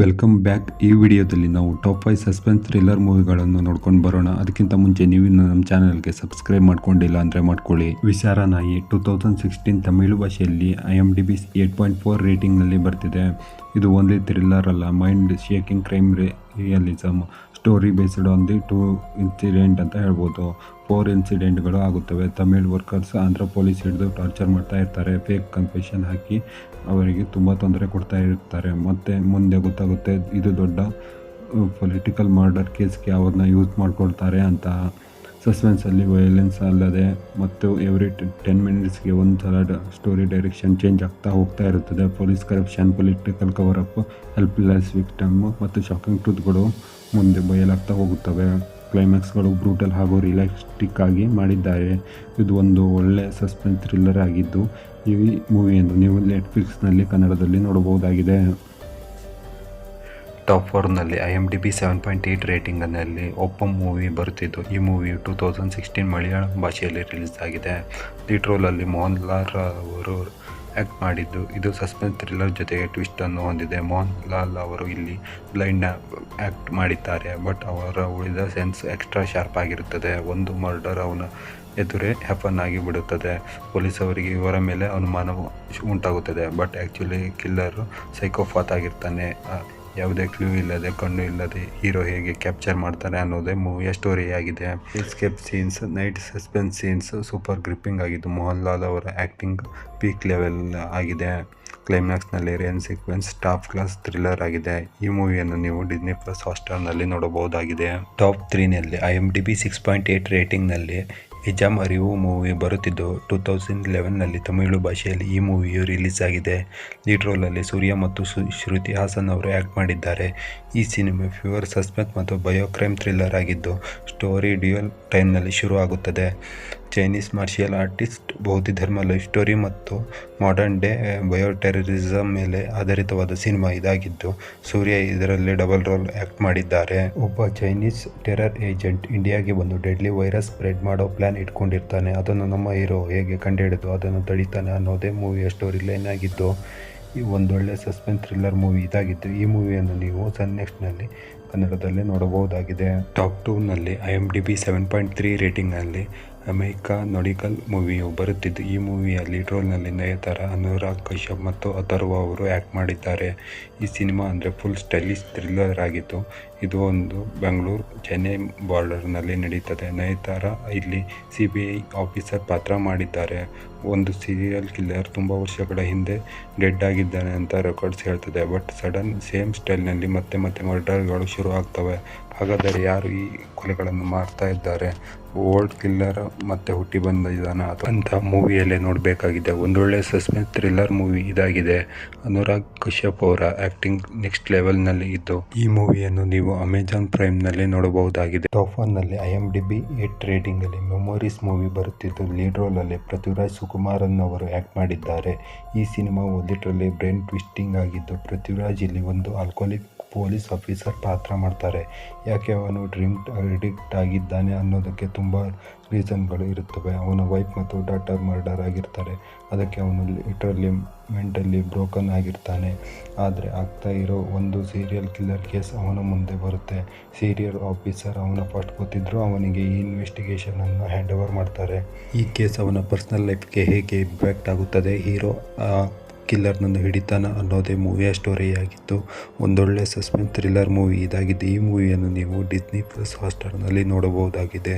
Welcome back ಈ ವಿಡಿಯೋದಲ್ಲಿ ನಾವು ಟಾಪ್ ಫೈವ್ ಸಸ್ಪೆನ್ಸ್ ಥ್ರಿಲ್ಲರ್ ಮೂವಿಗಳನ್ನು ನೋಡ್ಕೊಂಡು ಬರೋಣ. ಅದಕ್ಕಿಂತ ಮುಂಚೆ ನೀವು ನಮ್ಮ ಚಾನಲ್ಗೆ ಸಬ್ಸ್ಕ್ರೈಬ್ ಮಾಡ್ಕೊಂಡಿಲ್ಲ ಅಂದರೆ ಮಾಡ್ಕೊಳ್ಳಿ. ವಿಚಾರ ನಾಯಿ ಟೂ ತೌಸಂಡ್ ಸಿಕ್ಸ್ಟೀನ್ ತಮಿಳು ಭಾಷೆಯಲ್ಲಿ I M D B eight point four ರೇಟಿಂಗ್ನಲ್ಲಿ ಬರ್ತಿದೆ. ಇದು ಒಂದೇ ಥ್ರಿಲ್ಲರ್ ಅಲ್ಲ mind shaking crime realism story based on the two incident ಅಂತ ಹೇಳ್ಬೋದು. ಫೋರ್ ಇನ್ಸಿಡೆಂಟ್ಗಳು ಆಗುತ್ತವೆ. ತಮಿಳ್ ವರ್ಕರ್ಸ್ ಆಂಧ್ರ ಪೊಲೀಸ್ ಹಿಡಿದು ಟಾರ್ಚರ್ ಮಾಡ್ತಾ ಇರ್ತಾರೆ. ಫೇಕ್ ಕನ್ಫೆಷನ್ ಹಾಕಿ ಅವರಿಗೆ ತುಂಬ ತೊಂದರೆ ಕೊಡ್ತಾ ಇರ್ತಾರೆ. ಮತ್ತು ಮುಂದೆ ಗೊತ್ತಾಗುತ್ತೆ ಇದು ದೊಡ್ಡ ಪೊಲಿಟಿಕಲ್ ಮರ್ಡರ್ ಕೇಸ್ಗೆ ಅವ್ರನ್ನ ಯೂಸ್ ಮಾಡ್ಕೊಳ್ತಾರೆ ಅಂತ. ಸಸ್ಪೆನ್ಸಲ್ಲಿ ವೈಲೆನ್ಸ್ ಅಲ್ಲದೆ, ಮತ್ತು ಎವ್ರಿ ಟೆನ್ ಮಿನಿಟ್ಸ್ಗೆ ಒಂದು ಸಲ ಸ್ಟೋರಿ ಡೈರೆಕ್ಷನ್ ಚೇಂಜ್ ಆಗ್ತಾ ಹೋಗ್ತಾ ಇರುತ್ತದೆ. Police corruption political cover up helpless victim ಮತ್ತು ಶಾಕಿಂಗ್ ಟ್ರೂತ್ಗಳು ಮುಂದೆ ಬಯಲಾಗ್ತಾ ಹೋಗುತ್ತವೆ. ಕ್ಲೈಮ್ಯಾಕ್ಸ್ಗಳು ಬ್ರೂಟಲ್ ಹಾಗೂ ರಿಲ್ಯಾಕ್ಸ್ಟಿಕ್ ಆಗಿ ಮಾಡಿದ್ದಾರೆ. ಇದು ಒಂದು ಒಳ್ಳೆಯ ಸಸ್ಪೆನ್ಸ್ ಥ್ರಿಲ್ಲರ್ ಆಗಿದ್ದು, ಈ ಮೂವಿಯನ್ನು ನೀವು ನೆಟ್ಫ್ಲಿಕ್ಸ್ನಲ್ಲಿ ಕನ್ನಡದಲ್ಲಿ ನೋಡಬಹುದಾಗಿದೆ. Top ಫೋರ್ನಲ್ಲಿ I M D B seven point eight ರೇಟಿಂಗ್ನಲ್ಲಿ Oppam movie ಬರುತ್ತಿದ್ದು, ಈ ಮೂವಿಯು ಟೂ ತೌಸಂಡ್ ಸಿಕ್ಸ್ಟೀನ್ ಮಲಯಾಳಂ ಭಾಷೆಯಲ್ಲಿ ರಿಲೀಸ್ ಆಗಿದೆ. ಲೀಡ್ ಮೋಹನ್ ಲಾಲ್ ಅವರು ಆ್ಯಕ್ಟ್ ಮಾಡಿದ್ದು. ಇದು ಸಸ್ಪೆನ್ಸ್ ಥ್ರಿಲ್ಲರ್ ಜೊತೆಗೆ ಟ್ವಿಸ್ಟನ್ನು ಹೊಂದಿದೆ. ಮೋಹನ್ ಲಾಲ್ ಅವರು ಇಲ್ಲಿ ಬ್ಲೈಂಡ್ ಆ್ಯಕ್ಟ್ ಮಾಡಿದ್ದಾರೆ, ಬಟ್ ಅವರ ಉಳಿದ ಸೆನ್ಸ್ ಎಕ್ಸ್ಟ್ರಾ ಶಾರ್ಪ್ ಆಗಿರುತ್ತದೆ. ಒಂದು ಮರ್ಡರ್ ಅವನ ಎದುರೇ ಹ್ಯಾಪನ್ ಆಗಿ ಬಿಡುತ್ತದೆ. ಪೊಲೀಸ್ ಅವರಿಗೆ ಇವರ ಮೇಲೆ ಅನುಮಾನ ಉಂಟಾಗುತ್ತದೆ, ಬಟ್ ಆ್ಯಕ್ಚುಲಿ ಕಿಲ್ಲರು ಸೈಕೋಫಾತ್ ಆಗಿರ್ತಾನೆ. ಯಾವುದೇ ಕ್ಲೂ ಇಲ್ಲದೆ, ಕಣ್ಣು ಇಲ್ಲದೆ ಹೀರೋ ಹೇಗೆ ಕ್ಯಾಪ್ಚರ್ ಮಾಡ್ತಾರೆ ಅನ್ನೋದೇ ಮೂವಿಯ ಸ್ಟೋರಿಯಾಗಿದೆ escape scenes night suspense scenes super gripping ಆಗಿದ್ದು ಮೋಹನ್ ಲಾಲ್ ಅವರ ಆ್ಯಕ್ಟಿಂಗ್ ಪೀಕ್ ಲೆವೆಲ್ ಆಗಿದೆ. ಕ್ಲೈಮ್ಯಾಕ್ಸ್ನಲ್ಲಿ rain sequence top class thriller ಆಗಿದೆ. ಈ ಮೂವಿಯನ್ನು ನೀವು ಡಿಸ್ನಿ ಪ್ಲಸ್ ಹಾಸ್ಟರ್ನಲ್ಲಿ ನೋಡಬಹುದಾಗಿದೆ. Top ತ್ರೀನಲ್ಲಿ I M D B six point eight ರೇಟಿಂಗ್ನಲ್ಲಿ ಹಿಜಾಮ್ ಅರಿವು ಮೂವಿ ಬರುತ್ತಿದ್ದು, ಟೂ ತೌಸಂಡ್ ಲೆವೆನ್ನಲ್ಲಿ ತಮಿಳು ಭಾಷೆಯಲ್ಲಿ ಈ ಮೂವಿಯು ರಿಲೀಸ್ ಆಗಿದೆ. ಲೀಡ್ ರೋಲಲ್ಲಿ ಸೂರ್ಯ ಮತ್ತು ಶ್ರುತಿ ಹಾಸನ್ ಅವರು ಆ್ಯಕ್ಟ್ ಮಾಡಿದ್ದಾರೆ. ಈ ಸಿನಿಮಾ ಫ್ಯೂವರ್ ಸಸ್ಪೆನ್ಸ್ ಮತ್ತು ಬಯೋ ಕ್ರೈಮ್ ಥ್ರಿಲ್ಲರ್ ಆಗಿದ್ದು, ಸ್ಟೋರಿ ಡ್ಯೂಯಲ್ ಟೈಮ್ನಲ್ಲಿ ಶುರು ಆಗುತ್ತದೆ ಚೈನೀಸ್ ಮಾರ್ಷಿಯಲ್ ಆರ್ಟಿಸ್ಟ್ ಬೌದ್ಧ ಧರ್ಮ ಲೈಫ್ ಸ್ಟೋರಿ ಮತ್ತು ಮಾಡರ್ನ್ ಡೇ ಬಯೋ ಟೆರರಿಸಮ್ ಮೇಲೆ ಆಧಾರಿತವಾದ ಸಿನಿಮಾ ಇದಾಗಿದ್ದು, ಸೂರ್ಯ ಇದರಲ್ಲಿ ಡಬಲ್ ರೋಲ್ ಆ್ಯಕ್ಟ್ ಮಾಡಿದ್ದಾರೆ. ಒಬ್ಬ ಚೈನೀಸ್ ಟೆರರ್ ಏಜೆಂಟ್ ಇಂಡಿಯಾಗೆ ಬಂದು ಡೆಡ್ಲಿ ವೈರಸ್ ಸ್ಪ್ರೆಡ್ ಮಾಡೋ ಪ್ಲಾನ್ ಇಟ್ಕೊಂಡಿರ್ತಾನೆ. ಅದನ್ನು ನಮ್ಮ ಹೀರೋ ಹೇಗೆ ಕಂಡುಹಿಡಿದು ಅದನ್ನು ತಡಿತಾನೆ ಅನ್ನೋದೇ ಮೂವಿಯ ಸ್ಟೋರಿ ಲೈನ್ ಆಗಿದ್ದು, ಈ ಒಂದೊಳ್ಳೆ ಸಸ್ಪೆನ್ಸ್ ಥ್ರಿಲ್ಲರ್ ಮೂವಿ ಇದಾಗಿದ್ದು, ಈ ಮೂವಿಯನ್ನು ನೀವು ಸನ್ ನೆಕ್ಸ್ಟ್ನಲ್ಲಿ ಕನ್ನಡದಲ್ಲಿ ನೋಡಬಹುದಾಗಿದೆ. Top ಟೂನಲ್ಲಿ I M D B seven point three ರೇಟಿಂಗ್ನಲ್ಲಿ America ನೊಡಿಕಲ್ ಮೂವಿಯು ಬರುತ್ತಿದ್ದು, ಈ ಮೂವಿಯ ಲೀಡ್ ರೋಲ್ನಲ್ಲಿ ನಯತಾರ ಅನುರಾಗ್ ಕಶ್ಯಪ್ ಮತ್ತು ಅಥರ್ವ ಅವರು ಆ್ಯಕ್ಟ್ ಮಾಡಿದ್ದಾರೆ. ಈ ಸಿನಿಮಾ ಅಂದರೆ ಫುಲ್ ಸ್ಟೈಲಿಶ್ ಥ್ರಿಲ್ಲರ್ ಆಗಿದ್ದು ಇದು ಒಂದು ಬೆಂಗಳೂರು ಚೆನ್ನೈ ಬಾರ್ಡರ್ನಲ್ಲಿ ನಡೀತದೆ. ನಯತಾರ ಇಲ್ಲಿ ಸಿ ಬಿ ಐ ಆಫೀಸರ್ ಪಾತ್ರ ಮಾಡಿದ್ದಾರೆ. ಒಂದು ಸೀರಿಯಲ್ ಕಿಲ್ಲರ್ ತುಂಬ ವರ್ಷಗಳ ಹಿಂದೆ ಡೆಡ್ ಆಗಿದ್ದಾನೆ ಅಂತ ರೆಕಾರ್ಡ್ಸ್ ಹೇಳ್ತದೆ. ಬಟ್ ಸಡನ್ ಸೇಮ್ ಸ್ಟೈಲ್ನಲ್ಲಿ ಮತ್ತೆ ಮತ್ತೆ ಮರ್ಡರ್ಗಳು ಶುರು ಆಗ್ತವೆ. ಹಾಗಾದರೆ ಯಾರು ಈ ಕೊಲೆಗಳನ್ನು ಮಾಡ್ತಾ ಇದ್ದಾರೆ ಓಲ್ಡ್ ಕಿಲ್ಲರ್ ಮತ್ತೆ ಹುಟ್ಟಿ ಬಂದಿದ್ದಾನ ಅಂತ ಮೂವಿಯಲ್ಲೇ ನೋಡಬೇಕಾಗಿದೆ. ಒಂದೊಳ್ಳೆ ಸಸ್ಪೆನ್ಸ್ ಥ್ರಿಲ್ಲರ್ ಮೂವಿ ಇದಾಗಿದೆ. ಅನುರಾಗ್ ಕಶ್ಯಪ್ ಅವರ ಆಕ್ಟಿಂಗ್ ನೆಕ್ಸ್ಟ್ ಲೆವೆಲ್ನಲ್ಲಿ ಇದ್ದು, ಈ ಮೂವಿಯನ್ನು ನೀವು ಅಮೆಜಾನ್ ಪ್ರೈಮ್ನಲ್ಲಿ ನೋಡಬಹುದಾಗಿದೆ ಟಾಪ್ನಲ್ಲಿ I M D B eight ರೇಟಿಂಗಲ್ಲಿ memories movie ಬರುತ್ತಿದ್ದು ಲೀಡ್ ರೋಲ್ ರೋಲಲ್ಲಿ ಪೃಥ್ವಿರಾಜ್ ಸುಕುಮಾರನ್ ಅವರು ಆಕ್ಟ್ ಮಾಡಿದ್ದಾರೆ. ಈ ಸಿನಿಮಾ ಒಂದಿಟ್ಟರಲ್ಲಿ ಬ್ರೈನ್ ಟ್ವಿಸ್ಟಿಂಗ್ ಆಗಿದ್ದು, ಪೃಥ್ವಿರಾಜ್ ಇಲ್ಲಿ ಒಂದು ಆಲ್ಕೋಲಿಕ್ ಪೊಲೀಸ್ ಆಫೀಸರ್ ಪಾತ್ರ ಮಾಡ್ತಾರೆ. ಯಾಕೆ ಅವನು ಡ್ರಿಂಕ್ ಅಡಿಕ್ಟ್ ಆಗಿದ್ದಾನೆ ಅನ್ನೋದಕ್ಕೆ ತುಂಬ ರೀಸನ್ಗಳು ಇರುತ್ತವೆ. ಅವನ ವೈಫ್ ಮತ್ತು ಡಾಟರ್ ಮರ್ಡರ್ ಆಗಿರ್ತಾರೆ. ಅದಕ್ಕೆ ಅವನು ಲಿಟ್ರಲಿ ಮೆಂಟಲಿ ಬ್ರೋಕನ್ ಆಗಿರ್ತಾನೆ. ಆದರೆ ಆಗ್ತಾ ಇರೋ ಒಂದು ಸೀರಿಯಲ್ ಕಿಲ್ಲರ್ ಕೇಸ್ ಅವನ ಮುಂದೆ ಬರುತ್ತೆ. ಸೀರಿಯಲ್ ಆಫೀಸರ್ ಅವನ ಫಸ್ಟ್ ಗೊತ್ತಿದ್ರು ಅವನಿಗೆ ಈ ಇನ್ವೆಸ್ಟಿಗೇಷನನ್ನು ಹ್ಯಾಂಡ್ ಓವರ್ ಮಾಡ್ತಾರೆ. ಈ ಕೇಸ್ ಅವನ ಪರ್ಸ್ನಲ್ ಲೈಫ್ಗೆ ಹೇಗೆ ಇಂಪ್ಯಾಕ್ಟ್ ಆಗುತ್ತದೆ? ಹೀರೋ ಕಿಲ್ಲರ್ನನ್ನು ಹಿಡಿತಾನ ಅನ್ನೋದೇ ಮೂವಿಯ ಸ್ಟೋರಿಯಾಗಿತ್ತು. ಒಂದೊಳ್ಳೆ ಸಸ್ಪೆನ್ಸ್ ಥ್ರಿಲ್ಲರ್ ಮೂವಿ ಇದಾಗಿದೆ. ಈ ಮೂವಿಯನ್ನು ನೀವು ಡಿಸ್ನಿ ಪ್ಲಸ್ ಹಾಸ್ಟಾರ್ನಲ್ಲಿ ನೋಡಬಹುದಾಗಿದೆ.